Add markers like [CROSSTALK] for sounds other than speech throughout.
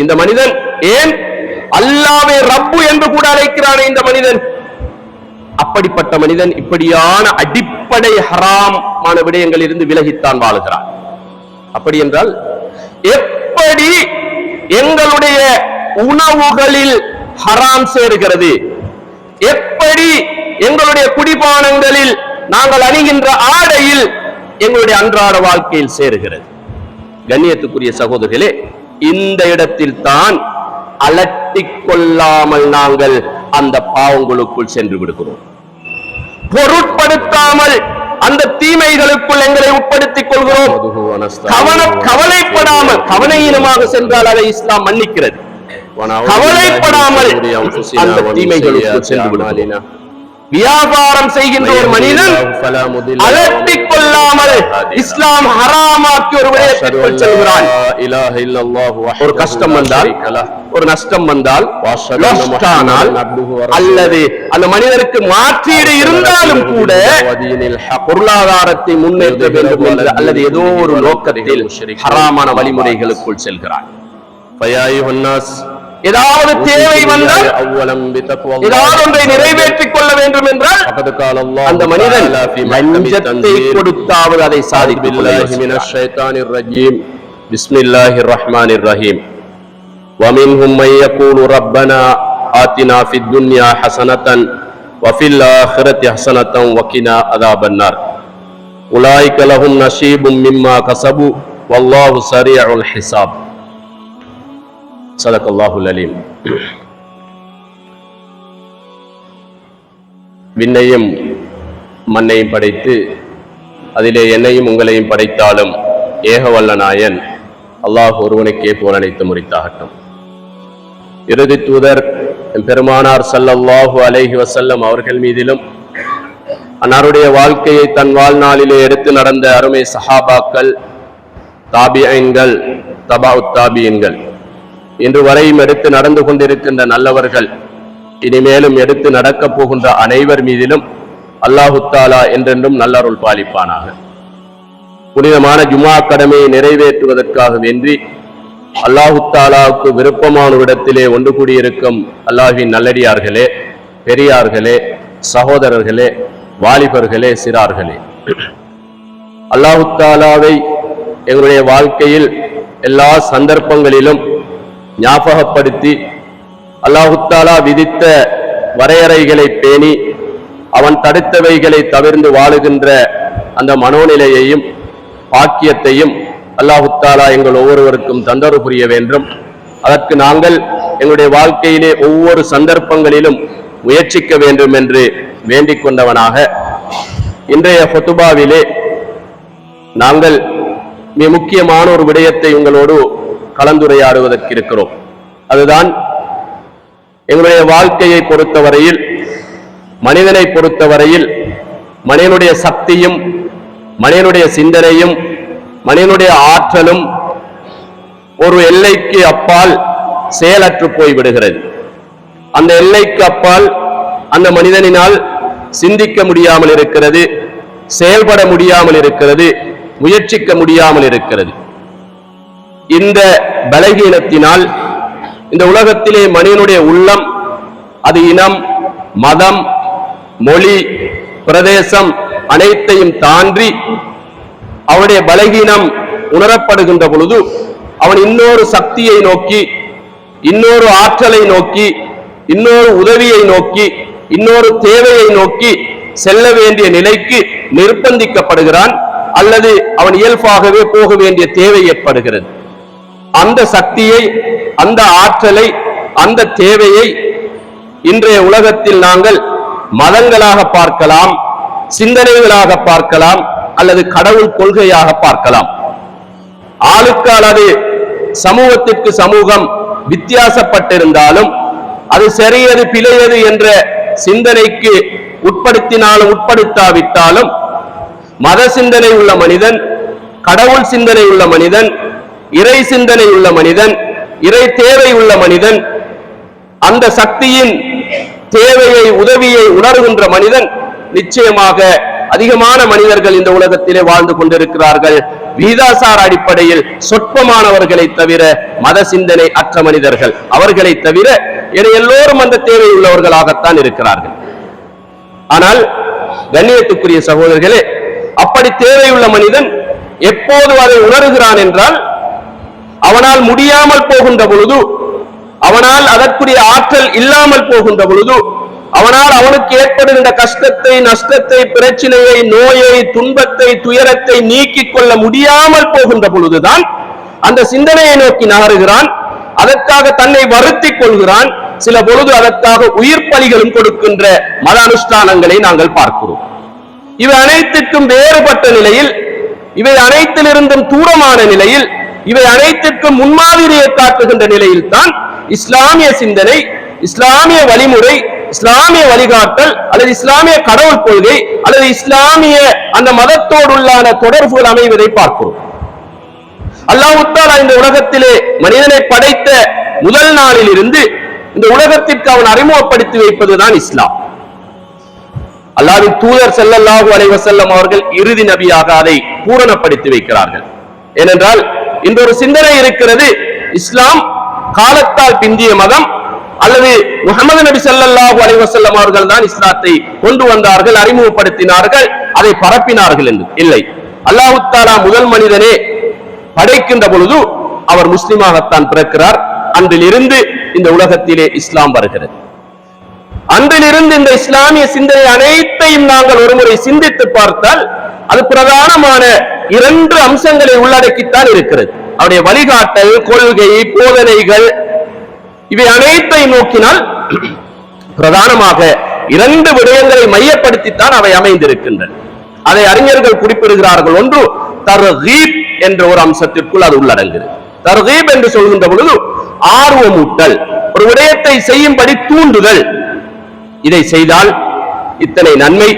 இந்த மனிதன் ஏன் அல்லாவே ரப்பு என்று கூட அழைக்கிறானே இந்த மனிதன்? அப்படிப்பட்ட மனிதன் இப்படியான அடிப்படை ஹராமான விடயங்களில் இருந்து விலகித்தான் வாழுகிறான். அப்படி என்றால் எப்படி எங்களுடைய உணவுகளில் ஹராம் சேருகிறது? எப்படி எங்களுடைய குடிபானங்களில் நாங்கள் அணிகின்ற ஆடையில் எங்களுடைய அன்றாட வாழ்க்கையில் சேருகிறது? கண்ணியத்துக்குரிய சகோதரர்களே இந்த இடத்தில் தான் அலட்டிக் கொள்ளாமல் நாங்கள் அந்த பாவங்களுக்குள் சென்று விடுகிறோம். பொருட்படுத்தாமல் அந்த தீமைகளுக்குள் எங்களை உட்படுத்திக் கொள்கிறோம். கவன கவலைப்படாமல் கவனையினமாக சென்றால் அதை இஸ்லாம் மன்னிக்கிறது. கவலைப்படாமல் அந்த தீமைகளுக்குள் சென்று விடுகிறோம். வியாபாரம் செய்கின்ற ஒரு மனிதன் அலட்டிக் கொள்ளாமல் இஸ்லாம் ஹராமாக்கி ஒரு விடயத்திற்குள் செல்கிறான் ஒரு கஷ்டம் வந்தால் ஒரு நஷ்டம் வந்தால் அல்லது அந்த மனிதருக்கு மாற்றீடு இருந்தாலும் கூட பொருளாதாரத்தை முன்னேற்ற வேண்டும் என்ற அல்லது ஏதோ ஒரு நோக்கத்தில் ஹராமான வழிமுறைகளுக்குள் செல்கிறான். ஏதாவது தேவை வந்தால் ஏதாவது ஒன்றை நிறைவேற்றிக் கொள்ள வேண்டும் என்றால் அந்த மனிதன் லஞ்சத்தை கொடுத்தாவது அதை சாதித்துக் கொள்ள யோசிக்கிறான். بسم الله الرحمن الرحيم ومنهم من يقول ربنا آتنا في الدنيا حسنة وفي الآخرة حسنة وقنا عذاب النار أولئك لهم نصيب مما كسبوا والله سريع الحساب சதக் அலீம். விண்ணையும் மண்ணையும் படைத்து அதிலே என்னையும் உங்களையும் படைத்தாலும் ஏகவல்ல நாயன் அல்லாஹ் ஒருவனுக்கே போலனைத்து முறித்தாகட்டும். இறுதி தூதர் பெருமானார் சல்லல்லாஹு அலைஹி வசல்லம் அவர்கள் மீதிலும் அன்னாருடைய வாழ்க்கையை தன் வாழ்நாளிலே எடுத்து நடந்த அருமை சஹாபாக்கள் தாபியன்கள் தபா உத்தாபியன்கள் இன்று வரையும் எடுத்து நடந்து கொண்டிருக்கின்ற நல்லவர்கள் இனிமேலும் எடுத்து நடக்கப் போகின்ற அனைவர் மீதிலும் அல்லாஹுத்தாலா என்றென்றும் நல்லருள் பாலிப்பானாக. புனிதமான ஜுமா கடமையை நிறைவேற்றுவதற்காக வேண்டி அல்லாஹுத்தாலாவுக்கு விருப்பமான இடத்திலே ஒன்று கூடியிருக்கும் அல்லாஹின் நல்லடியார்களே பெரியார்களே சகோதரர்களே வாலிபர்களே சிறார்களே. அல்லாஹுத்தாலாவை எங்களுடைய வாழ்க்கையில் எல்லா சந்தர்ப்பங்களிலும் ஞாபகப்படுத்தி அல்லாஹுத்தாலா விதித்த வரையறைகளை பேணி அவன் தடுத்தவைகளை தவிர்ந்து வாழுகின்ற அந்த மனோநிலையையும் பாக்கியத்தையும் அல்லாஹுத்தாலா எங்கள் ஒவ்வொருவருக்கும் தந்தரு புரிய வேண்டும். அதற்கு நாங்கள் எங்களுடைய வாழ்க்கையிலே ஒவ்வொரு சந்தர்ப்பங்களிலும் முயற்சிக்க வேண்டும் என்று வேண்டிக் கொண்டவனாக. இன்றைய ஹொத்துபாவிலே நாங்கள் மிக முக்கியமான ஒரு விடயத்தை உங்களோடு கலந்துரையாடுவதற்கு இருக்கிறோம் அதுதான் எங்களுடைய வாழ்க்கையை பொறுத்தவரையில் மனிதனை பொறுத்தவரையில் மனிதனுடைய சக்தியும் மனிதனுடைய சிந்தனையும் மனிதனுடைய ஆற்றலும் ஒரு எல்லைக்கு அப்பால் செயலற்று போய் விடுகிறது அந்த எல்லைக்கு அப்பால் அந்த மனிதனினால் சிந்திக்க முடியாமல் இருக்கிறது செயல்பட முடியாமல் இருக்கிறது முயற்சிக்க முடியாமல் இருக்கிறது. இந்த பலகீனத்தினால் இந்த உலகத்திலே மனிதனுடைய உள்ளம் அது இனம் மதம் மொழி பிரதேசம் அனைத்தையும் தாண்டி அவனுடைய பலகீனம் உணரப்படுகின்ற பொழுது அவன் இன்னொரு சக்தியை நோக்கி இன்னொரு ஆற்றலை நோக்கி இன்னொரு உதவியை நோக்கி இன்னொரு தேவையை நோக்கி செல்ல வேண்டிய நிலைக்கு நிர்பந்திக்கப்படுகிறான். அல்லது அவன் இயல்பாகவே போக வேண்டிய தேவை ஏற்படுகிறது. அந்த சக்தியை அந்த ஆற்றலை அந்த தேவையை இன்றைய உலகத்தில் நாங்கள் மதங்களாக பார்க்கலாம் சிந்தனைகளாக பார்க்கலாம் அல்லது கடவுள் கொள்கையாக பார்க்கலாம். ஆளுக்கால் அது சமூகத்திற்கு சமூகம் வித்தியாசப்பட்டிருந்தாலும் அது சரியது பிழையது என்ற சிந்தனைக்கு உட்படுத்தினாலும் உட்படுத்தாவிட்டாலும் மத சிந்தனை உள்ள மனிதன் கடவுள் சிந்தனை உள்ள மனிதன் இறை சிந்தனை உள்ள மனிதன் இறை தேவை உள்ள மனிதன் அந்த சக்தியின் தேவையை உதவியை உணர்கின்ற மனிதன் நிச்சயமாக அதிகமான மனிதர்கள் இந்த உலகத்திலே வாழ்ந்து கொண்டிருக்கிறார்கள். வீதாசார அடிப்படையில் சொற்பமானவர்களை தவிர மத சிந்தனை அற்ற மனிதர்கள். அவர்களை தவிர என எல்லோரும் அந்த தேவை உள்ளவர்களாகத்தான் இருக்கிறார்கள். ஆனால் கண்ணியத்துக்குரிய சகோதரர்களே அப்படி தேவையுள்ள மனிதன் எப்போது அதை உணர்கிறான் என்றால் அவனால் முடியாமல் போகின்ற பொழுது அவனால் அதற்குரிய ஆற்றல் இல்லாமல் போகின்ற பொழுது அவனால் அவனுக்கு ஏற்படுகின்ற கஷ்டத்தை நஷ்டத்தை பிரச்சனையை நோயை துன்பத்தை துயரத்தை நீக்கிக் கொள்ள முடியாமல் போகின்ற பொழுதுதான் அந்த சிந்தனையை நோக்கி நகருகிறான். அதற்காக தன்னை வருத்திக் கொள்கிறான். சில பொழுது அதற்காக உயிர் பலிகளும் கொடுக்கின்ற மத அனுஷ்டானங்களை நாங்கள் பார்க்கிறோம். இவை அனைத்திற்கும் வேறுபட்ட நிலையில் இவை அனைத்திலிருந்தும் தூரமான நிலையில் இவை அனைத்திற்கும் முன்மாதிரியை காட்டுகின்ற நிலையில் தான் இஸ்லாமிய சிந்தனை இஸ்லாமிய வழிமுறை இஸ்லாமிய வழிகாட்டல் அல்லது இஸ்லாமிய கடவுள் கொள்கை அல்லது இஸ்லாமிய அந்த மதத்தோடுள்ளான தொடர்புகள் அமைவதை பார்க்கிறோம். அல்லாஹுத்தாலா இந்த உலகத்திலே மனிதனை படைத்த முதல் நாளில் இருந்து இந்த உலகத்திற்கு அவன் அறிமுகப்படுத்தி வைப்பதுதான் இஸ்லாம். அல்லாவின் தூதர் செல்லல்லாஹு அலைவசல்லம் அவர்கள் இறுதி நபியாக அதை பூரணப்படுத்தி வைக்கிறார்கள். ஏனென்றால் இந்த ஒரு சிந்தனை இருக்கிறது. இஸ்லாம் காலத்தால் பிந்திய மதம் அல்லது முகமது நபி சல்லாஹூ அலிவசல்லம் அவர்கள் தான் இஸ்லாத்தை கொண்டு வந்தார்கள் அறிமுகப்படுத்தினார்கள் அதை பரப்பினார்கள் என்று. இல்லை. அல்லாஹ் தாலா முதல் மனிதனே படைக்கின்ற பொழுது அவர் முஸ்லிமாகத்தான் பிறக்கிறார். அன்றிலிருந்து இந்த உலகத்திலே இஸ்லாம் வருகிறது. அன்றிலிருந்து இந்த இஸ்லாமிய சிந்தனை அனைத்தையும் நாங்கள் ஒருமுறை சிந்தித்து பார்த்தால் அது பிரதானமான இரண்டு அம்சங்களை உள்ளடக்கித்தான் இருக்கிறது. அவருடைய வழிகாட்டல் கொள்கை போதனைகள் இவை அனைத்தை நோக்கினால் பிரதானமாக இரண்டு விடயங்களை மையப்படுத்தித்தான் அவை அமைந்திருக்கின்றன. அதை அறிஞர்கள் குறிப்பிடுகிறார்கள். ஒன்று தர்ஹீப் என்ற ஒரு அம்சத்திற்குள் அது உள்ளடங்குகிறது தர்ஹீப் என்று சொல்கின்ற பொழுது ஆர்வமூட்டல் ஒரு விடயத்தை செய்யும்படி தூண்டுதல். இதை செய்தால் இத்தனை நன்மை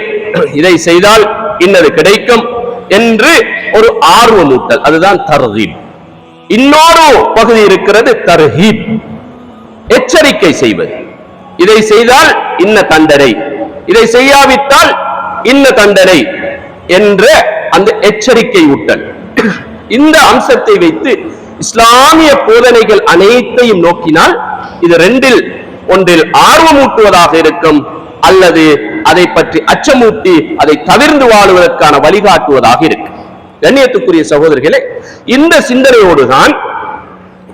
இதை செய்தால் இன்னது கிடைக்கும். என்று ஒரு ஆர்வமூட்டல் அதுதான் தர்ஹீப். இன்னொரு பகுதி இருக்கிறது தர்ஹீப். எச்சரிக்கை செய்வது. இதை செய்தால் இன்ன தண்டனை. இதை செய்யாவிட்டால் இன்ன தண்டனை என்ற அந்த எச்சரிக்கை ஊட்டல். இந்த அம்சத்தை வைத்து இஸ்லாமிய போதனைகள் அனைத்தையும் நோக்கினால் இது ரெண்டில் ஒன்றில் ஆர்வமூட்டுவதாக இருக்கும். அல்லது அதை பற்றி அச்சமூட்டி அதை தவிர்ந்து வாழுவதற்கான வழிகாட்டுவதாக இருக்கு. கண்ணியத்துக்குரிய சகோதரர்களே இந்த சிந்தனையோடுதான்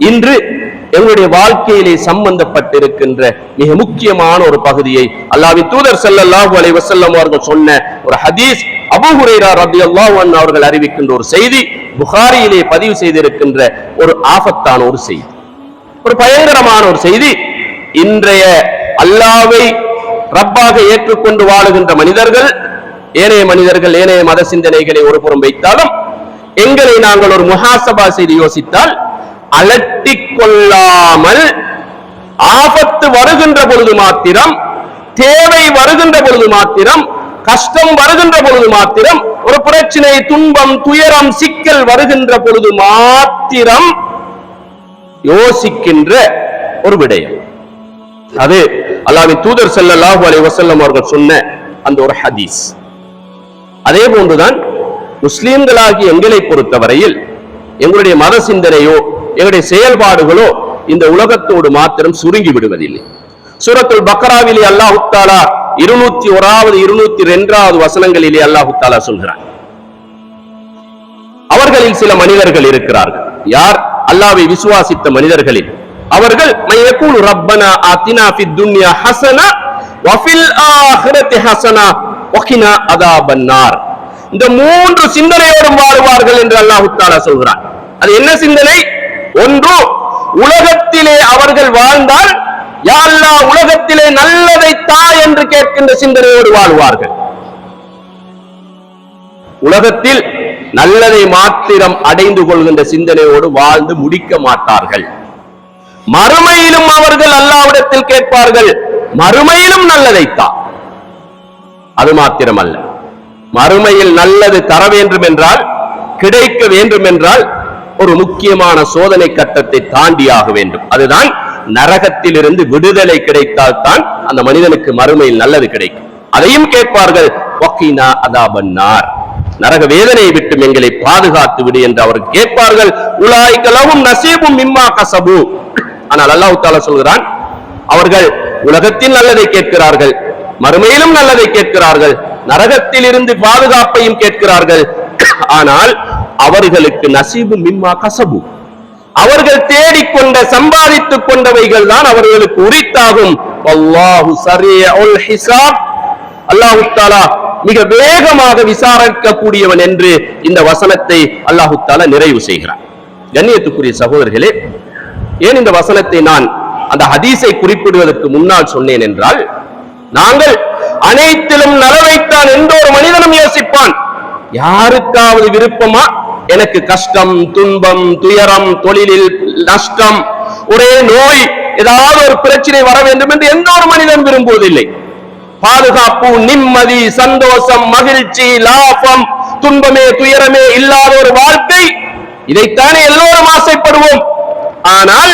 இன்று எங்களுடைய வாழ்க்கையிலே சம்பந்தப்பட்டிருக்கின்ற மிக முக்கியமான ஒரு பகுதியை அல்லாவி தூதர் செல்லல்லாஹு அலை வசல்லம் அவர்கள் சொன்ன ஒரு ஹதீஸ் அபுஹுரேரா ரபி ரலியல்லாஹு அவர்கள் அறிவிக்கின்ற ஒரு செய்தி புகாரியிலே பதிவு செய்திருக்கின்ற ஒரு ஆபத்தான ஒரு செய்தி. ஒரு பயங்கரமான ஒரு செய்தி. இன்றைய அல்லாவை ரப்பாக ஏற்றுக்கொண்டு வாழுகின்ற மனிதர்கள் ஏனைய மனிதர்கள் ஏனைய மத சிந்தனைகளை ஒரு புறம் வைத்தாலும் எங்களை நாங்கள் ஒரு முகாசபா செய்து யோசித்தால் அலட்டிக் கொள்ளாமல் ஆபத்து வருகின்ற பொழுது மாத்திரம் தேவை வருகின்ற பொழுது மாத்திரம் கஷ்டம் வருகின்ற பொழுது மாத்திரம் ஒரு பிரச்சனை துன்பம் துயரம் சிக்கல் வருகின்ற பொழுது மாத்திரம் யோசிக்கின்ற ஒரு விடயம். அது அல்லாவின் தூதர் செல்லல்லாஹு அலை வசல்லம் அவர்கள் சொன்ன அந்த ஒரு ஹதீஸ். அதே போன்றுதான் முஸ்லீம்களாகி எங்களை பொறுத்தவரையில் எங்களுடைய மத சிந்தனையோ எங்களுடைய செயல்பாடுகளோ இந்த உலகத்தோடு மாத்திரம் சுருங்கி விடுவதில்லை. சூரத்துல் பக்ராவிலே அல்லாஹு தாலா இருநூத்தி ஓராவது இருநூத்தி ரெண்டாவது வசனங்களிலே அல்லாஹு தாலா சொல்கிறான். அவர்களில் சில மனிதர்கள் இருக்கிறார்கள். யார்? அல்லாவை விசுவாசித்த மனிதர்களில். அவர்கள் மையக்கூல் ரப்பனா ஆத்தினா ஃபித் துன்யா ஹசனா வஃபில் ஆஹிரத்தி ஹசனா வகினா அதாபன்னார். இந்த மூன்று சிந்தனையோடும் வாழ்வார்கள் என்று அல்லாஹு தாலா அது என்ன சிந்தனை? ஒன்று உலகத்திலே அவர்கள் வாழ்ந்தால் யா உலகத்திலே நல்லதை தா என்று கேட்கின்ற சிந்தனையோடு வாழ்வார்கள். உலகத்தில் நல்லதை மாத்திரம் அடைந்து கொள்கின்ற சிந்தனையோடு வாழ்ந்து முடிக்க மாட்டார்கள். மறுமையிலும் அவர்கள் அல்லாவிடத்தில் கேட்பார்கள் மறுமையிலும் நல்லதைத்தான் அது மாத்திரமல்ல. மறுமையில் நல்லது தர வேண்டும் என்றால் கிடைக்க வேண்டும் என்றால் ஒரு முக்கியமான சோதனை கட்டத்தை தாண்டியாக வேண்டும். அதுதான் நரகத்திலிருந்து விடுதலை கிடைத்தால் தான் அந்த மனிதனுக்கு மறுமையில் நல்லது கிடைக்கும். அதையும் கேட்பார்கள் அதாபன்னார். நரக வேதனையை விட்டு எங்களை பாதுகாத்து விடு என்று அவர் கேட்பார்கள் உலாய்களவும் நசீபும் மிம்மா கசபு. ஆனால் அல்லாஹ் தாலா சொல்கிறான் அவர்கள் உலகத்தில் நல்லதை கேட்கிறார்கள் மறுமையிலும் நல்லதை கேட்கிறார்கள் நரகத்தில் இருந்து பாதுகாப்பையும் கேட்கிறார்கள். ஆனால் அவர்களுக்கு நசீபு மிம்மா கசபு. அவர்கள் தேடிக்கொண்ட சம்பாதித்துக் கொண்டவைகள் தான் அவர்களுக்கு உரித்தாகும். அல்லாஹு தாலா மிக வேகமாக விசாரிக்கக்கூடியவன் என்று இந்த வசனத்தை அல்லாஹு தாலா நிறைவு செய்கிறார் கண்ணியத்துக்குரிய சகோதரர்களே ஏன் இந்த வசனத்தை நான் அந்த ஹதீஸை குறிப்பிடுவதற்கு முன்னால் சொன்னேன் என்றால் நாங்கள் அனைத்திலும் நலவைத்தான் எந்த ஒரு மனிதனும் யோசிப்பான். யாருக்காவது விருப்பமா? எனக்கு கஷ்டம் துன்பம் துயரம் தொழிலில் நஷ்டம் ஒரே நோய் ஏதாவது ஒரு பிரச்சனை வர வேண்டும் என்று எந்த ஒரு மனிதன் விரும்புவதில்லை. பாதுகாப்பு நிம்மதி சந்தோஷம் மகிழ்ச்சி லாபம் துன்பமே துயரமே இல்லாத ஒரு வாழ்க்கை. இதைத்தானே எல்லோரும் ஆசைப்படுவோம். ஆனால்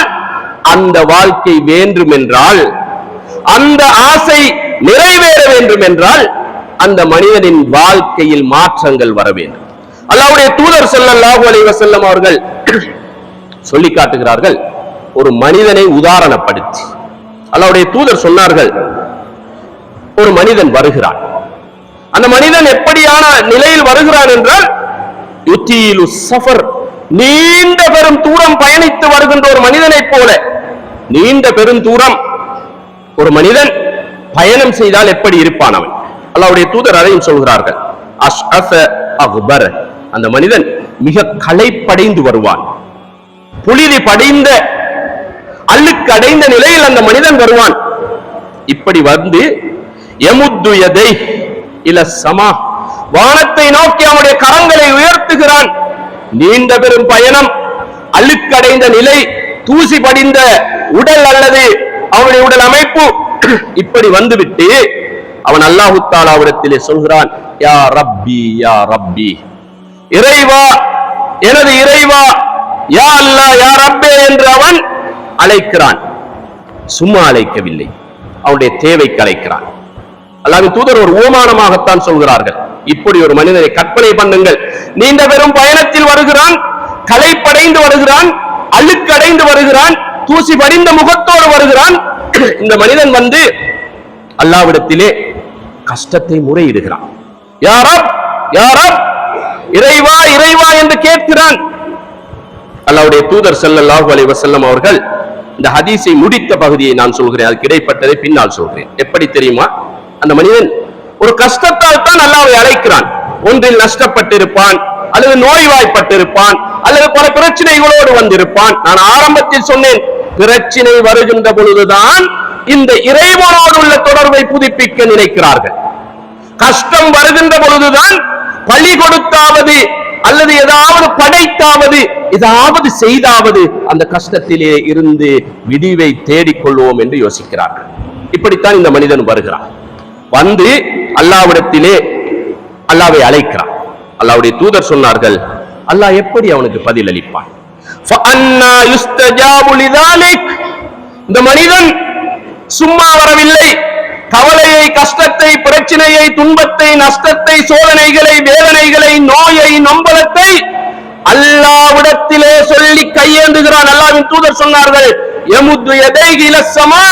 அந்த வாழ்க்கை வேண்டும் என்றால் அந்த ஆசை நிறைவேற வேண்டும் என்றால் அந்த மனிதனின் வாழ்க்கையில் மாற்றங்கள் வர வேண்டும். அல்லாவுடைய தூதர் ஸல்லல்லாஹு அலைவ செல்லம் அவர்கள் சொல்லி காட்டுகிறார்கள் ஒரு மனிதனை உதாரணப்படுத்தி. அல்லாவுடைய தூதர் சொன்னார்கள் ஒரு மனிதன் வருகிறான். அந்த மனிதன் எப்படியான நிலையில் வருகிறான் என்றால் யுத்தியிலு சஃபர் நீண்ட பெரும் தூரம் பயணித்து வருகின்ற ஒரு மனிதனைப் போல நீண்ட பெரும் தூரம் ஒரு மனிதன் பயணம் செய்தால் எப்படி இருப்பான் அவன்? அல்லாவுடைய தூதர் அதையும் சொல்கிறார்கள். அஷ்அஸ அக்பர். அந்த மனிதன் மிக களைப்படைந்து வருவான். புழுதி படைந்த அழுக்கு அடைந்த நிலையில் அந்த மனிதன் வருவான். இப்படி வந்து எமுத்துயதை இல்ல இல சமா. வானத்தை நோக்கி அவனுடைய கரங்களை உயர்த்துகிறான். நீண்ட பெரும் பயணம் அழுக்கடைந்த நிலை தூசி படிந்த உடல் அல்லது அவனுடைய உடல் அமைப்பு. இப்படி வந்துவிட்டு அவன் அல்லாஹு தாலாவிடத்திலே சொல்கிறான் யா ரப்பி யா ரப்பி இறைவா எனது இறைவா யா அல்லா யா ரப்பே என்று அவன் அழைக்கிறான். சும்மா அழைக்கவில்லை அவனுடைய தேவைக்கு அழைக்கிறான். அல்லாவின் தூதர் ஒரு ஓமானமாகத்தான் சொல்கிறார்கள். இப்படி ஒரு மனிதனை கற்பனை பண்ணுங்கள். நீண்ட பெரும் பயணத்தில் வருகிறான் கலைப்படைந்து வருகிறான் அழுக்கடைந்து வருகிறான் தூசி படிந்த முகத்தோடு வருகிறான். இந்த மனிதன் வந்து அல்லாவிடத்திலே கஷ்டத்தை முறையிடுகிறான். யாரப் யாரப் இறைவா இறைவா என்று கேட்கிறான். அல்லாவுடைய தூதர் செல்லல்லாஹு அலி வசல்லம் அவர்கள் இந்த ஹதீஸை முடித்த பகுதியை நான் சொல்கிறேன் அதுக்கு இடைப்பட்டதை பின்னால் சொல்கிறேன். எப்படி தெரியுமா? அந்த மனிதன் ஒரு கஷ்டத்தால் தான் அல்லாவை அழைக்கிறான். ஒன்றில் நஷ்டப்பட்டிருப்பான் அல்லது நோய்வாய்ப்பட்டிருப்பான் அல்லது பல பிரச்சனைகளோடு வந்திருப்பான். நான் ஆரம்பத்தில் சொன்னேன் பிரச்சனை வருகின்ற பொழுதுதான் இந்த இறைவனோடு உள்ள தொடர்பை புதுப்பிக்க நினைக்கிறார்கள். கஷ்டம் வருகின்ற பொழுதுதான் பழி கொடுத்தாவது அல்லது ஏதாவது படைத்தாவது ஏதாவது செய்தாவது அந்த கஷ்டத்திலே இருந்து விடிவை தேடிக்கொள்வோம் என்று யோசிக்கிறார்கள். இப்படித்தான் இந்த மனிதன் வருகிறான். வந்து அல்லாவிடத்திலே அல்லாவை அழைக்கிறான். அல்லாவுடைய தூதர் சொன்னார்கள் அல்லாஹ் எப்படி அவனுக்கு பதில் அளிப்பான்? இந்த மனிதன் சும்மா வரவில்லை. கவலையை கஷ்டத்தை பிரச்சனையை துன்பத்தை நஷ்டத்தை சோதனைகளை வேதனைகளை நோயை நொம்பலத்தை அல்லாவிடத்திலே சொல்லி கையேந்துகிறான். அல்லாவின் தூதர் சொன்னார்கள் எமுது எதை இலசமா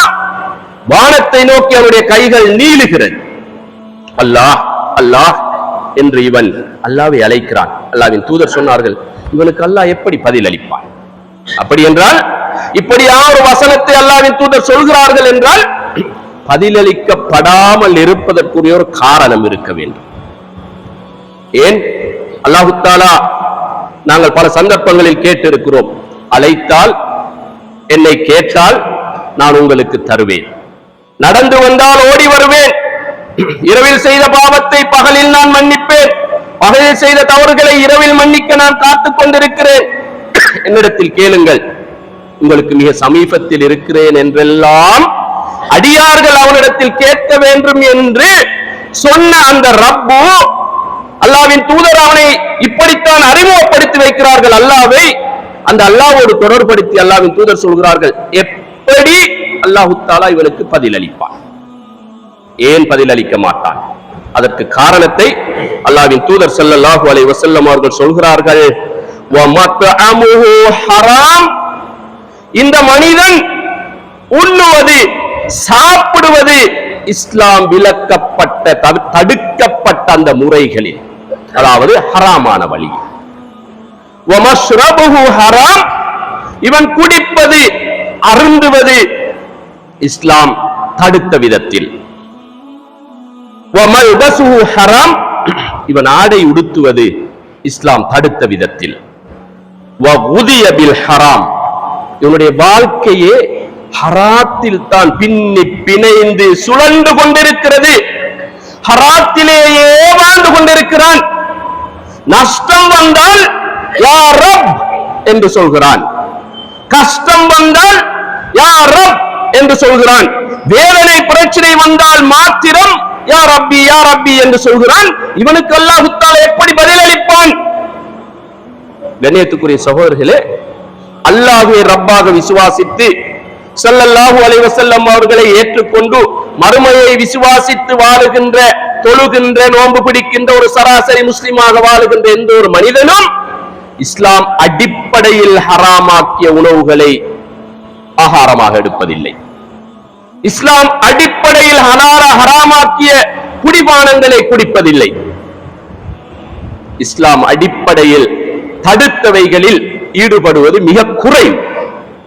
வானத்தை நோக்கி அவருடைய கைகள் நீளுகிறது. அல்லாஹ் அல்லாஹ் என்று இவன் அல்லாவை அழைக்கிறான். அல்லாவின் தூதர் சொன்னார்கள் இவனுக்கு அல்லாஹ் எப்படி பதில் அளிப்பான்? அப்படி என்றால் இப்படியா ஒரு வசனத்தை அல்லாவின் தூதர் சொல்கிறார்கள் என்றால் பதிலளிக்கப்படாமல் இருப்பதற்குரிய ஒரு காரணம் இருக்க வேண்டும். ஏன்? அல்லாஹு தாலா நாங்கள் பல சந்தர்ப்பங்களில் கேட்டிருக்கிறோம் அழைத்தால் என்னை கேட்டால் நான் உங்களுக்கு தருவேன். நடந்து வந்தால் ஓடி வருவேன். இரவில் செய்த பாவத்தை பகலில் நான் மன்னிப்பேன். பகலில் செய்த தவறுகளை இரவில் மன்னிக்க நான் காத்துக் கொண்டிருக்கிறேன். என்னிடத்தில் கேளுங்கள். உங்களுக்கு மிக சமீபத்தில் இருக்கிறேன் என்றெல்லாம் அடியார்கள் அவனிடத்தில் கேட்க வேண்டும் என்று சொன்ன அந்த ரப்பு அல்லாவின் தூதர் அவனை இப்படித்தான் அறிமுகப்படுத்தி வைக்கிறார்கள். அல்லாவை அந்த அல்லாவோடு தொடர்படுத்தி அல்லாவின் தூதர் சொல்கிறார்கள் எப்படி அல்லாஹு தாலா இவனுக்கு பதிலளிப்பான். ஏன் பதிலளிக்க மாட்டான்? அதற்கு காரணத்தை அல்லாவின் தூதர் ஸல்லல்லாஹு அலை வசல்லம் அவர்கள் சொல்கிறார்கள். இந்த மனிதன் உண்ணுவது சாப்பிடுவது இஸ்லாம் விலக்கப்பட்ட தடு- தடுக்கப்பட்ட அந்த முறைகளில். அதாவது ஹராமான வழி. ஹராம். இவன் குடிப்பது அருந்துவது இஸ்லாம் தடுத்த விதத்தில். ஹராம் [CLEARS THROAT] இவன் ஆடை உடுத்துவது இஸ்லாம் தடுத்த விதத்தில். ஹராம் இவனுடைய வாழ்க்கையே ஹராத்தில் தான் பின்னி பிணைந்து சுழண்டு கொண்டிருக்கிறது. ஹராத்திலேயே வாழ்ந்து கொண்டிருக்கிறான். நஷ்டம் வந்தால் யா ரப் என்று சொல்கிறான். கஷ்டம் வந்தால் யா ரப் என்று சொல்கிறான். வேதனை பிரச்சனை வந்தால் மாத்திரம் யார் அப்பி யார் அப்பி என்று சொல்கிறான். இவனுக்கு அல்லாஹ் எப்படி பதிலளிப்பான் கண்ணியத்துக்குரிய சகோதரர்களே அல்லாஹுவை ரப்பாக விசுவாசித்து சல்லல்லாஹு அலைவசல்லம் அவர்களை ஏற்றுக்கொண்டு மறுமையை விசுவாசித்து வாழுகின்ற தொழுகின்ற நோன்பு பிடிக்கின்ற ஒரு சராசரி முஸ்லிமாக வாழுகின்ற எந்த ஒரு மனிதனும் இஸ்லாம் அடிப்படையில் ஹராமாக்கிய உணவுகளை ஆகாரமாக எடுப்பதில்லை. இஸ்லாம் அடிப்படையில் ஹலால ஹராமாக்கிய குடிபானங்களை குடிப்பதில்லை. இஸ்லாம் அடிப்படையில் தடுத்தவைகளில் ஈடுபடுவது மிக குறைவு.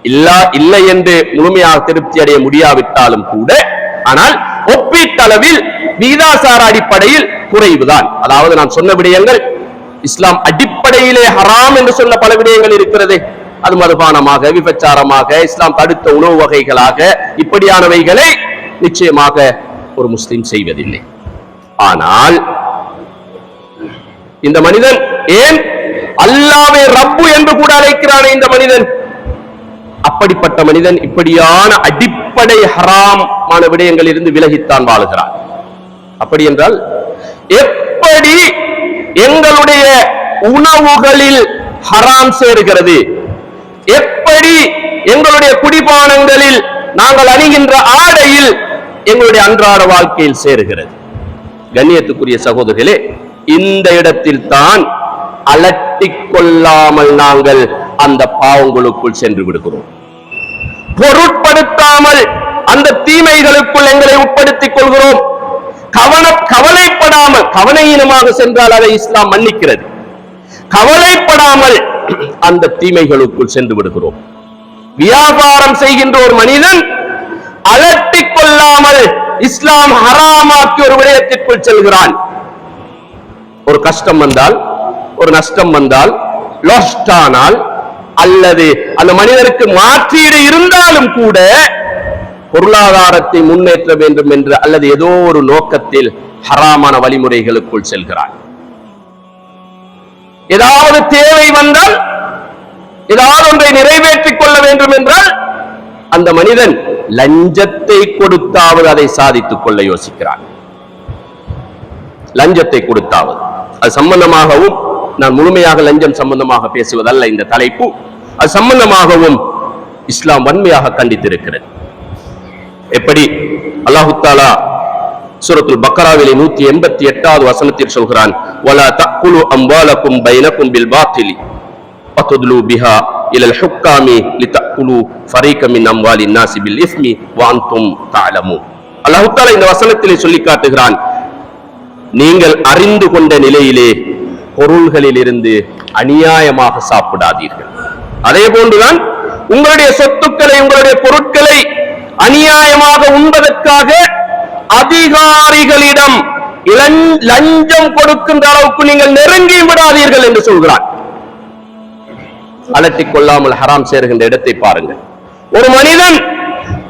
இல்லா இல்லை என்று முழுமையாக திருப்தி அடைய முடியாவிட்டாலும் கூட ஆனால் ஒப்பீட்டளவில் விகிதாசார அடிப்படையில் குறைவுதான். அதாவது நான் சொன்ன விடயங்கள் இஸ்லாம் அடிப்படையிலே ஹராம் என்று சொன்ன பல விடயங்கள் இருக்கிறது. அது மதுபானமாக விபச்சாரமாக இஸ்லாம் தடுத்த உணவு வகைகளாக இப்படியானவைகளை நிச்சயமாக ஒரு முஸ்லிம் செய்வதில்லை. ஆனால் இந்த மனிதன் ஏன் அல்லாவே ரப்பு என்று கூட அழைக்கிறானே இந்த மனிதன்? அப்படிப்பட்ட மனிதன் இப்படியான அடிப்படை ஹராமான விடயங்களில் இருந்து விலகித்தான் வாழுகிறான். அப்படி என்றால் எப்படி எங்களுடைய உணவுகளில் ஹராம் சேருகிறது? எப்படி எங்களுடைய குடிபானங்களில் நாங்கள் அணிகின்ற ஆடையில் எங்களுடைய அன்றாட வாழ்க்கையில் சேருகிறது? கண்ணியத்துக்குரிய சகோதரர்களே இந்த இடத்தில் தான் அலட்டிக் கொள்ளாமல் நாங்கள் அந்த பாவங்களுக்குள் சென்று விடுகிறோம். பொருட்படுத்தாமல் அந்த தீமைகளுக்குள் எங்களை உட்படுத்திக் கொள்கிறோம். கவன கவலைப்படாமல் கவனையினமாக சென்றால் அதை இஸ்லாம் மன்னிக்கிறது. கவலைப்படாமல் அந்த தீமைகளுக்குள் சென்று விடுகிறோம். வியாபாரம் செய்கின்ற ஒரு மனிதன் அலட்டிக் கொள்ளாமல் இஸ்லாம் ஹராமாக்கி ஒரு விடயத்திற்குள் செல்கிறான். ஒரு கஷ்டம் வந்தால் ஒரு நஷ்டம் வந்தால் lost ஆனால் அல்லது அந்த மனிதருக்கு மாற்றீடு இருந்தாலும் கூட பொருளாதாரத்தை முன்னேற்ற வேண்டும் என்று அல்லது ஏதோ ஒரு நோக்கத்தில் ஹராமான வழிமுறைகளுக்குள் செல்கிறான். ஏதாவது தேவை வந்தால் ஏதாவது ஒன்றை நிறைவேற்றிக் கொள்ள வேண்டும் என்றால் அந்த மனிதன் லஞ்சத்தை கொடுத்தாவது அதை சாதித்துக் கொள்ள யோசிக்கிறான். லஞ்சத்தை கொடுத்தாவது. அது சம்பந்தமாகவும் நான் முழுமையாக லஞ்சம் சம்பந்தமாக பேசுவதல்ல இந்த தலைப்பு. அது சம்பந்தமாகவும் இஸ்லாம் வன்மையாக கண்டித்திருக்கிறது. எப்படி? அல்லாஹு தாலா சூரத்துல் பக்கராவிலே நூத்தி எண்பத்தி எட்டாவது வசனத்தில் சொல்கிறான் வலா தக்குலு அம்பாலக்கும் பைனக்கும் பில் பாத்திலி பத்துதுலு பிஹா இலல் ஹுக்காமி லி தக்குலு ஃபரீகமின் அம்வாலி நாசி பில் இஃப்மி வாந்தும் தாலமு அல்லாஹுத்தால இந்த வசனத்திலே சொல்லி காட்டுகிறான் நீங்கள் அறிந்து கொண்ட நிலையிலே பொருள்களில் இருந்து அநியாயமாக சாப்பிடாதீர்கள். அதே போன்றுதான் உங்களுடைய சொத்துக்களை உங்களுடைய பொருட்களை அநியாயமாக உண்பதற்காக அதிகாரிகளிடம் லஞ்சம் கொடுக்கின்ற அளவுக்கு நீங்கள் நெருங்கி விடாதீர்கள் என்று சொல்கிறார். அலட்டிக் கொள்ளாமல் ஹராம் சேருகின்ற இடத்தை பாருங்கள். ஒரு மனிதன்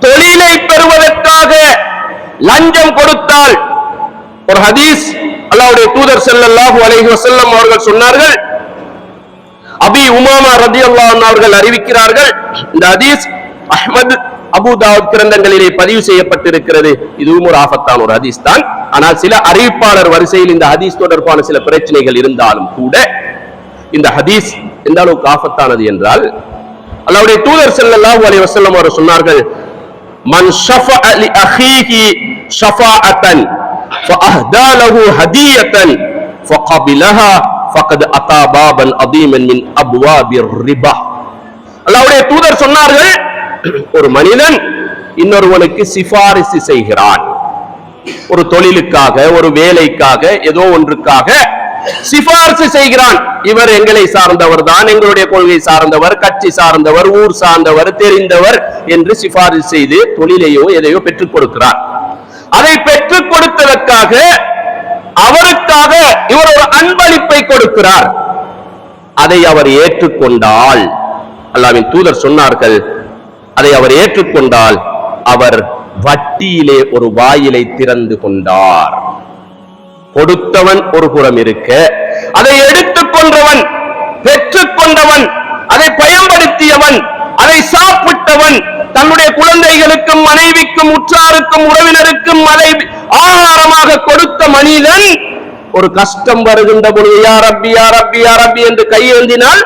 தொழிலை பெறுவதற்காக லஞ்சம் கொடுத்தால் ஒரு ஹதீஸ் அல்லாவுடைய தூதர் செல்லல்லாஹு அலைஹி வசல்லம் அவர்கள் சொன்னார்கள். அபி உமாமா ரதியல்லாஹு அன்ஹு அவர்கள் அறிவிக்கிறார்கள். இந்த ஹதீஸ் அஹமது அபுதாவுத் கிரந்தங்களிலே பதிவு செய்யப்பட்டிருக்கிறது. இதுவும் ஒரு ஆபத்தான ஒரு ஹதீஸ் தான். ஆனால் சில அறிவிப்பாளர் வரிசையில் இந்த ஹதீஸ் தொடர்பான சில பிரச்சனைகள் இருந்தாலும் கூட இந்த ஹதீஸ் எந்த அளவுக்கு ஆபத்தானது என்றால் அல்லாவுடைய தூதர் செல்லல்லாஹு அலைஹி வஸல்லம் அவர் சொன்னார்கள் மன் ஷஃபா லி அஹீஹி ஷஃபாஅத்தன் ஃபஅஹ்தா லஹு ஹதியத்தன் ஃபகபிலஹா ஃபகத் அத்தா பாபன் அதீமன் மின் அப்வாபிர் ரிபா. அல்லாவுடைய தூதர் சொன்னார்கள் ஒரு மனிதன் இன்னொருவனுக்கு சிபாரிசு செய்கிறான். ஒரு தொழிலுக்காக ஒரு வேலைக்காக ஏதோ ஒன்றுக்காக சிபாரிசு செய்கிறான். இவர் எங்களை சார்ந்தவர் தான் எங்களுடைய கொள்கை சார்ந்தவர் கட்சி சார்ந்தவர் ஊர் சார்ந்தவர் தெரிந்தவர் என்று சிபாரிசு செய்து தொழிலையோ எதையோ பெற்றுக் கொடுக்கிறார். அதை பெற்றுக் கொடுத்ததற்காக அவருக்காக இவர் ஒரு அன்பளிப்பை கொடுக்கிறார். அதை அவர் ஏற்றுக்கொண்டால் அல்லாவின் தூதர் சொன்னார்கள் அதை அவர் ஏற்றுக்கொண்டால் அவர் வட்டியிலே ஒரு வாயிலை திறந்து கொண்டார். கொடுத்தவன் ஒரு புறம் இருக்க அதை எடுத்துக் கொண்டவன் பெற்றுக் கொண்டவன் அதை பயன்படுத்தியவன் அதை சாப்பிட்டவன் தன்னுடைய குழந்தைகளுக்கும் மனைவிக்கும் உற்றாருக்கும் உறவினருக்கும் அதை ஆகாரமாக கொடுத்த மனிதன் ஒரு கஷ்டம் வருகின்ற பொழுது யார் அப்பி யார் அப்பி யார் அப்பி என்று கையேந்தினால்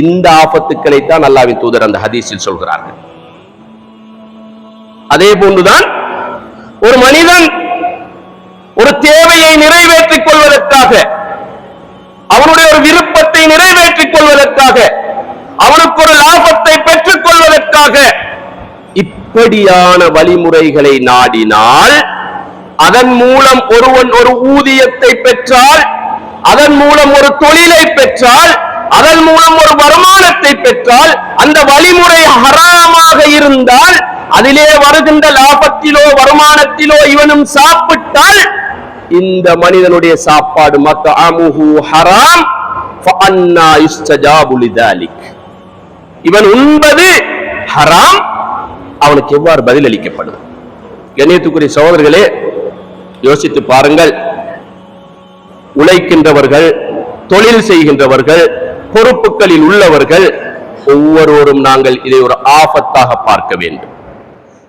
இந்த ஆபத்துக்களை தான் அல்லாவின் தூதர் அந்த ஹதீஸில் சொல்கிறார்கள். அதே போன்றுதான் ஒரு மனிதன் ஒரு தேவையை நிறைவேற்றிக் கொள்வதற்காக அவனுடைய ஒரு விருப்பத்தை நிறைவேற்றிக் கொள்வதற்காக அவனுக்கு ஒரு லாபத்தை பெற்றுக் கொள்வதற்காக இப்படியான வழிமுறைகளை நாடினால் அதன் மூலம் ஒருவன் ஒரு ஊதியத்தை பெற்றால் அதன் மூலம் ஒரு தொழிலை பெற்றால் அதன் மூலம் ஒரு வருமானத்தை பெற்றால் அந்த வழிமுறை ஹராமாக இருந்தால் அதிலே வருகின்ற லாபத்திலோ வருமானத்திலோ இவனும் சாப்பிட்டால் இந்த மனிதனுடைய சாப்பாடு மத்அமுஹு ஹராம். இவன் உண்பது ஹராம். அவனுக்கு எவ்வாறு பதில் அளிக்கப்படும் கண்ணியத்துக்குரிய சகோதரர்களே யோசித்து பாருங்கள். உழைக்கின்றவர்கள் தொழில் செய்கின்றவர்கள் பொறுப்புகளில் உள்ளவர்கள் ஒவ்வொருவரும் நாங்கள் இதை ஒரு ஆபத்தாக பார்க்க வேண்டும்.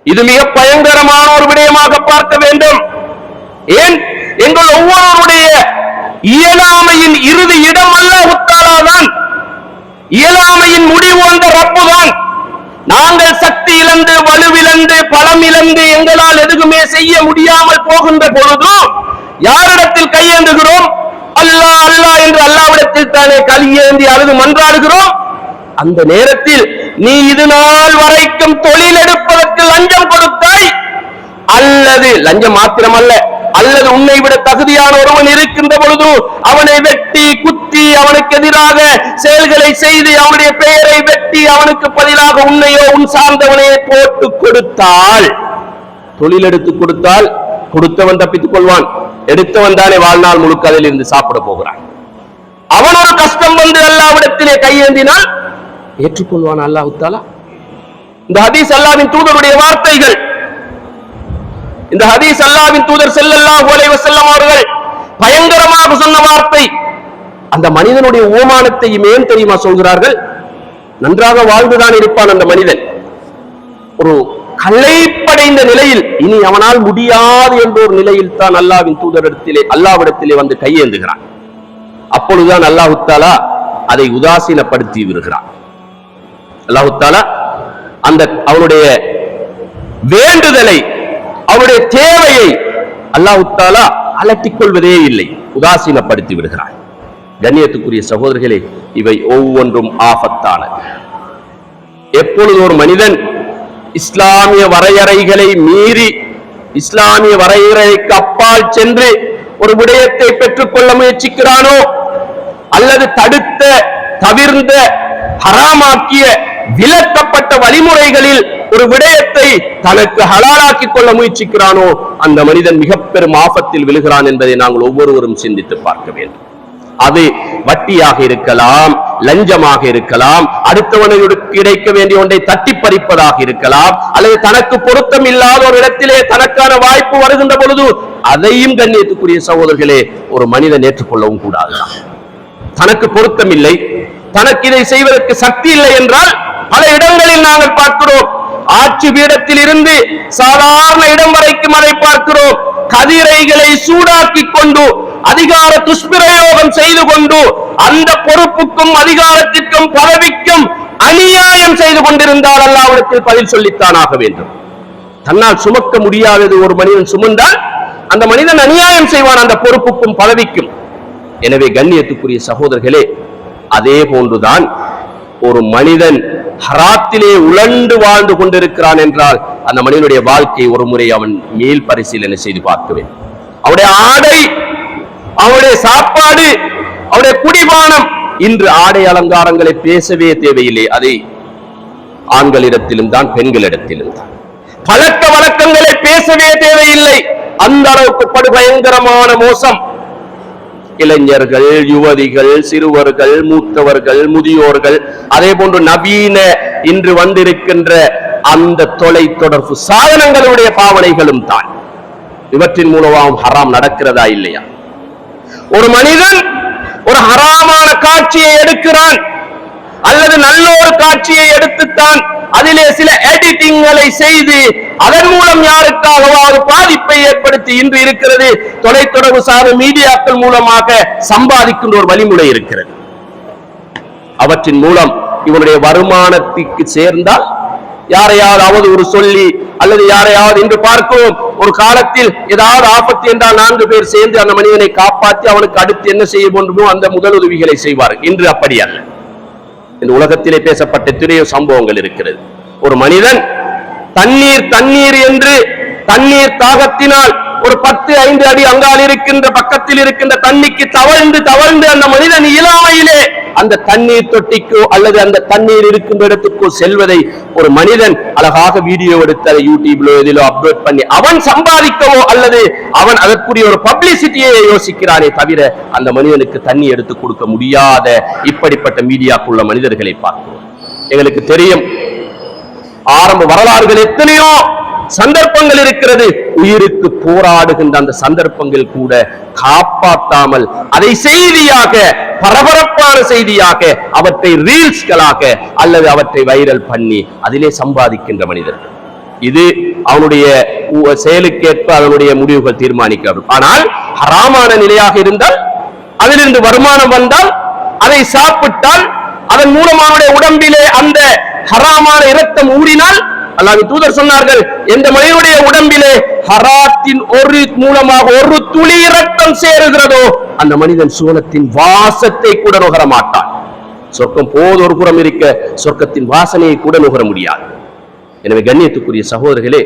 இது மிக பயங்கரமான ஒரு விடயமாக பார்க்க வேண்டும். ஏன்? எங்கள் ஒவ்வொருவருடைய இயலாமையின் இறுதி இடம் அல்ல உத்தாலாதான் இயலாமையின் முடிவு அந்த ரப்புதான் நாங்கள் சக்தி இழந்து வலுவிழந்து பலம் இழந்து எங்களால் எதுவுமே செய்ய முடியாமல் போகின்ற பொழுது யாரிடத்தில் கையேந்துகிறோம்? அல்லா அல்லாஹ் என்று அல்லாவிடத்தில் தானே கலி ஏந்தி அழுது மன்றாடுகிறோம்? அந்த நேரத்தில் நீ இது நாள் வரைக்கும் தொழில் எடுப்பதற்கு லஞ்சம் கொடுத்தாய். அல்லது லஞ்சம் மாத்திரம் அல்ல அல்லது உன்னை விட தகுதியான ஒருவன் இருக்கின்ற பொழுது அவனை வெட்டி குத்தி அவனுக்கு எதிராக செயல்களை செய்து அவனுடைய பெயரை வெட்டி அவனுக்கு பதிலாக உன்னையோ உன் சார்ந்தவனையே போட்டு கொடுத்தால் தொழில் எடுத்து கொடுத்தால் கொடுத்தவன் தப்பித்துக் கொள்வான். எடுத்தவன் தானே வாழ்நாள் முழுக்க அதில் இருந்து சாப்பிட போகிறான். அவன் ஒரு கஷ்டம் வந்து அல்லாவிடத்திலே கையேந்தினால் ஏற்றுக்கொள்வான் அல்லாஹ் தாலா இந்த ஹதீஸ் அல்லாவின் தூதருடைய வார்த்தைகள். இந்த ஹதீஸ் அல்லாவின் தூதர் ஸல்லல்லாஹு அலைஹி வஸல்லம் அவர்கள் பயங்கரமாக சொன்ன வார்த்தை. அந்த மனிதனுடைய ஓமானத்தையும் ஏன் தெரியுமா சொல்கிறார்கள்? நன்றாக வாழ்ந்துதான் இருப்பான் அந்த மனிதன். ஒரு கலைப்படைந்த நிலையில் இனி அவனால் முடியாது என்ற ஒரு நிலையில் தான் அல்லாவின் தூதரிடத்திலே அல்லாவிடத்திலே வந்து கையேந்துகிறான். அப்பொழுதுதான் அல்லாஹுத்தாலா அதை உதாசீனப்படுத்தி விடுகிறான் அல்லாஹுத்தாலா அந்த அவனுடைய வேண்டுதலை அவனுடைய தேவையை அல்லாஹுத்தாலா அலட்டிக்கொள்வதே அலட்டிக் கொள்வதே இல்லை உதாசீனப்படுத்தி விடுகிறான் கண்ணியத்துக்குரிய சகோதரர்களே இவை ஒவ்வொன்றும் ஆபத்தானது எப்பொழுது ஒரு மனிதன் இஸ்லாமிய வரையறைகளை மீறி இஸ்லாமிய வரையறைக்கு அப்பால் சென்று ஒரு விடயத்தை பெற்றுக்கொள்ள முயற்சிக்கிறானோ அல்லது தடுத்த தவிர்ந்த ஹராமாக்கிய விலக்கப்பட்ட வழிமுறைகளில் ஒரு விடயத்தை தனக்கு ஹலாலாக்கிக் கொள்ள முயற்சிக்கிறானோ அந்த மனிதன் மிக பெரும் ஆபத்தில் விழுகிறான் என்பதை நாங்கள் ஒவ்வொருவரும் சிந்தித்து பார்க்க வேண்டும். அது வட்டியாக இருக்கலாம் லஞ்சமாக இருக்கலாம் அடுத்தவனுக்கு கிடைக்க வேண்டிய ஒன்றை தட்டி பறிப்பதாக இருக்கலாம் அல்லது தனக்கு பொருத்தம் இல்லாத ஒரு இடத்திலே தனக்கான வாய்ப்பு வருகின்ற பொழுது அதையும் கண்ணியத்துக்குரிய சகோதரர்களே ஒரு மனிதன் ஏற்றுக்கொள்ளவும் கூடாதுதான். தனக்கு பொருத்தம் இல்லை தனக்கு இதை செய்வதற்கு சக்தி இல்லை என்றால் பல இடங்களில் நாங்கள் பார்க்கிறோம். ஆட்சி பீடத்தில் இருந்து சாதாரண இடம் வரைக்கும் அதை பார்க்கிறோம். கதிரைகளை சூடாக்கி கொண்டு அதிகார துஷ்பிரயோகம் செய்து கொண்டு அந்த பொறுப்புக்கும் அதிகாரத்திற்கும் பதவிக்கும் அநியாயம் செய்து கொண்டிருந்தால் அல்லாவிடத்தில் பதில் சொல்லித்தான் ஆக வேண்டும். தன்னால் சுமக்க முடியாதது ஒரு மனிதன் சுமந்தால் அந்த மனிதன் அநியாயம் செய்வான் அந்த பொறுப்புக்கும் பதவிக்கும். எனவே கண்ணியத்துக்குரிய சகோதரர்களே அதே போன்றுதான் ஒரு மனிதன் ஹராத்திலே உழண்டு வாழ்ந்து கொண்டிருக்கிறான் என்றால் அந்த மனிதனுடைய வாழ்க்கை ஒரு முறை அவன் மேல் பரிசீலனை செய்து பார்க்குவேன் வேண்டும். அவனுடைய ஆடை அவனுடைய சாப்பாடு அவனுடைய குடிபானம் இன்று ஆடை அலங்காரங்களை பேசவே தேவையில்லை. அதை ஆண்களிடத்திலும் தான் பெண்களிடத்திலும் தான். பழக்க வழக்கங்களை பேசவே தேவையில்லை. அந்த அளவுக்கு படுபயங்கரமான மோசம். இளைஞர்கள் யுவதிகள் சிறுவர்கள் மூத்தவர்கள் முதியோர்கள் அதே போன்று நவீன இன்று வந்திருக்கின்ற அந்த தொலை தொடர்பு சாதனங்களுடைய பாவனைகளும் தான். இவற்றின் மூலமாகவும் ஹராம் நடக்கிறதா இல்லையா? ஒரு மனிதன் ஒரு ஹராமான காட்சியை எடுக்கிறான் அல்லது நல்ல ஒரு காட்சியை எடுத்துத்தான் அதிலே சில எடிட்டிங்களை செய்து அதன் மூலம் யாருக்காகவாவது பாதிப்பை ஏற்படுத்தி இன்று இருக்கிறது. தொலைத்தொடர்பு சார்ந்த மீடியாக்கள் மூலமாக சம்பாதிக்கின்ற ஒரு வழிமுறை இருக்கிறது. அவற்றின் மூலம் இவனுடைய வருமானத்திற்கு சேர்ந்தால் யாரையாவது ஒரு சொல்லி அல்லது யாரையாவது இன்று பார்க்கிறோம். ஒரு காலத்தில் ஏதாவது ஆபத்து என்றால் நான்கு பேர் சேர்ந்து அந்த மனிதனை காப்பாற்றி அவனுக்கு அடுத்து என்ன செய்ய வேண்டுமோ அந்த முதலுதவிகளை செய்வார் இன்று அப்படி அல்ல. இந்த உலகத்திலே பேசப்பட்ட எத்தனையோ சம்பவங்கள் இருக்கிறது. ஒரு மனிதன் தண்ணீர் தண்ணீர் என்று தண்ணீர் தாகத்தினால் ஒரு பத்து ஐந்து அடி அங்கால் இருக்கின்ற பக்கத்தில் இருக்கின்ற தண்ணிக்கு தவழ்ந்து தவழ்ந்து அந்த மனிதன் இயலாமையிலே அந்த தண்ணீர் தொட்டிக்கோ அல்லது அந்த தண்ணீர் இருக்கின்ற இடத்துக்கோ செல்வதை ஒரு மனிதன் அழகாக வீடியோ எடுத்து அதை யூடியூப்ல இதிலோ அப்லோட் பண்ணி அவன் சம்பாதிக்கவோ அல்லது அவன் அதற்குரிய ஒரு பப்ளிசிட்டியை யோசிக்கிறானே தவிர அந்த மனிதனுக்கு தண்ணி எடுத்து கொடுக்க முடியாத இப்படிப்பட்ட மீடியாக்குள்ள மனிதர்களை பார்க்கிறோம். எங்களுக்கு தெரியும் ஆரம்ப வரலாறுகள் எத்தனையோ சந்தர்ப்பங்கள் இருக்கிறது. உயிருக்கு போராடுகின்ற அந்த சந்தர்ப்பங்கள் கூட காப்பாற்றாமல் அதை செய்தியாக பரபரப்பான செய்தியாக அவற்றை ரீல்ஸ்களாக அல்லது அவற்றை வைரல் பண்ணி அதிலே சம்பாதிக்கின்ற மனிதர்கள். இது அவனுடைய உ- செயலுக்கேற்ப அவனுடைய முடிவுகள் தீர்மானிக்கப்படும் ஆனால் ஹராமான நிலையாக இருந்தால் அதிலிருந்து வருமானம் வந்தால் அதை சாப்பிட்டால் அதன் மூலம் அவனுடைய உடம்பிலே அந்த ஹராமான இரத்தம் ஊறினால் அல்லாவி தூதர் சொன்னார்கள் எந்த மனிதனுடைய உடம்பிலே ஹராத்தின் ஒரு மூலமாக ஒரு துளி இரக்கம் சேருகிறதோ அந்த மனிதன் சுவனத்தின் வாசத்தை கூட நுகர மாட்டான். சொர்க்கம் போது ஒரு புறம் இருக்க சொர்க்கத்தின் வாசனையை கூட நுகர முடியாது. எனவே கண்ணியத்துக்குரிய சகோதரர்களே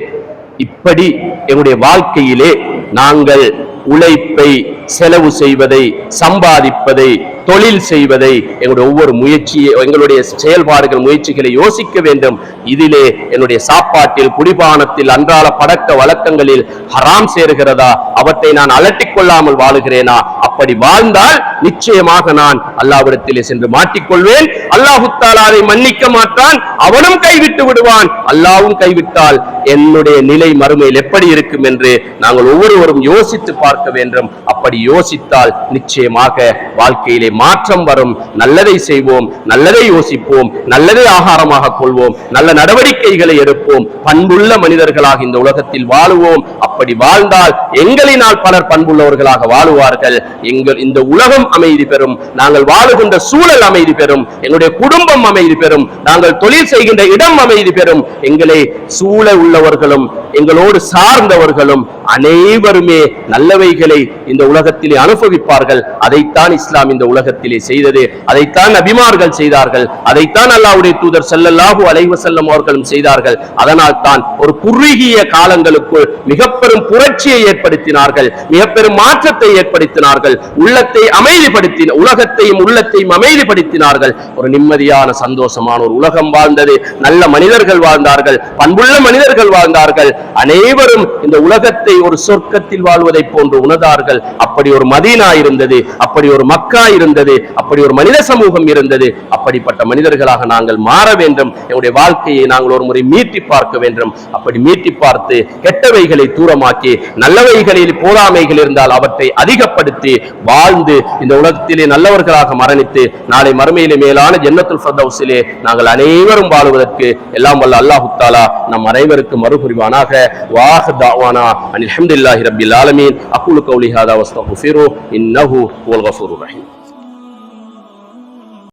இப்படி எங்களுடைய வாழ்க்கையிலே நாங்கள் உழைப்பை செலவு செய்வதை சம்பாதிப்பதை தொழில் செய்வதை எங்களுடைய ஒவ்வொரு முயற்சியை எங்களுடைய செயல்பாடுகள் முயற்சிகளை யோசிக்க வேண்டும். இதிலே என்னுடைய சாப்பாட்டில் குடிபானத்தில் அன்றாட பழக்க வழக்கங்களில் ஹராம் சேருகிறதா? அவற்றை நான் அலட்டிக் கொள்ளாமல் வாழுகிறேனா? அப்படி வாழ்ந்தால் நிச்சயமாக நான் அல்லாவிடத்திலே சென்று மாட்டிக்கொள்வேன். அல்லாஹு தாலா மன்னிக்க மாட்டான் அவனும் கைவிட்டு விடுவான். அல்லாவும் கைவிட்டால் என்னுடைய நிலை மறுமையில் எப்படி இருக்கும் என்று நாங்கள் ஒவ்வொருவரும் யோசித்து பார்க்க வேண்டும். அப்படி யோசித்தால் நிச்சயமாக வாழ்க்கையிலே மாற்றம் வரும். நல்லதை செய்வோம் நல்லதை யோசிப்போம் நல்லதை ஆகாரமாக கொள்வோம் நல்ல நடவடிக்கைகளை எடுப்போம். பண்புள்ள மனிதர்களாக இந்த உலகத்தில் வாழுவோம். அப்படி வாழ்ந்தால் எங்களினால் பலர் பண்புள்ளவர்களாக வாழுவார்கள். எங்கள் இந்த உலகம் அமைதி பெறும். நாங்கள் வாழுகின்ற சூழல் அமைதி பெறும். எங்களுடைய குடும்பம் அமைதி பெறும். நாங்கள் தொழில் செய்கின்ற இடம் அமைதி பெறும். எங்களை சூழ உள்ளவர்களும் எங்களோடு சார்ந்தவர்களும் அனைவருமே நல்லவைகளை இந்த உலகத்திலே அனுபவிப்பார்கள். அதைத்தான் இஸ்லாம் இந்த உலகத்திலே செய்தது. அதைத்தான் நபிமார்கள் செய்தார்கள். அதைத்தான் அல்லாவுடைய தூதர் ஸல்லல்லாஹு அலைவசல்லம் அவர்களும் செய்தார்கள். அதனால் தான் ஒரு குறுகிய காலங்களுக்குள் மிக பெரும் புரட்சியை ஏற்படுத்தினார்கள். மிக பெரும் மாற்றத்தை ஏற்படுத்தினார்கள். உள்ளத்தை அமைதிப்படுத்தி உலகத்தையும் உள்ளத்தையும் அமைதிப்படுத்தினார்கள். ஒரு நிம்மதியான சந்தோஷமான ஒரு உலகம் வாழ்ந்தது. நல்ல மனிதர்கள் வாழ்ந்தார்கள். பண்புள்ள மனிதர்கள் வாழ்ந்தார்கள். அனைவரும் இந்த உலகத்தை ஒரு சொர்க்கத்தில் வாழ்வதை போன்று உணர்ந்தார்கள். அப்படி ஒரு மதீனா இருந்தது. அப்படி ஒரு மக்கா இருந்தது. அப்படி ஒரு மனித சமூகம் இருந்தது. அப்படிப்பட்ட மனிதர்களாக நாங்கள் மாற வேண்டும். எங்களுடைய வாழ்க்கையை நாங்கள் ஒரு முறை மீட்டி பார்க்க வேண்டும். என்றும் அப்படி மீட்டி பார்த்து கெட்டவைகளை தூரமாக்கி நல்லவைகளில் போராமைகள் இருந்தால் அவற்றை அதிகப்படுத்தி வாழ்ந்து இந்த உலகத்திலே நல்லவர்களாக மரணித்து நாளை மறுமையிலே மேலான ஜன்னத்துல் ஃபர்தௌஸிலே நாங்கள் அனைவரும் வாழுவதற்கு எல்லாம் வல்ல அல்லாஹு தாலா நம் அனைவருக்கும் மறுபுரிவானாக. வாஹ தாவானா அனில் அஹமதுல்லாஹி ரபில் ஆலமீன். அக்குலு கௌலி ஹாதா வஸ்தக்ஃபிரு இன்னஹு ஹுவல் கஃபூருர் ரஹீம்.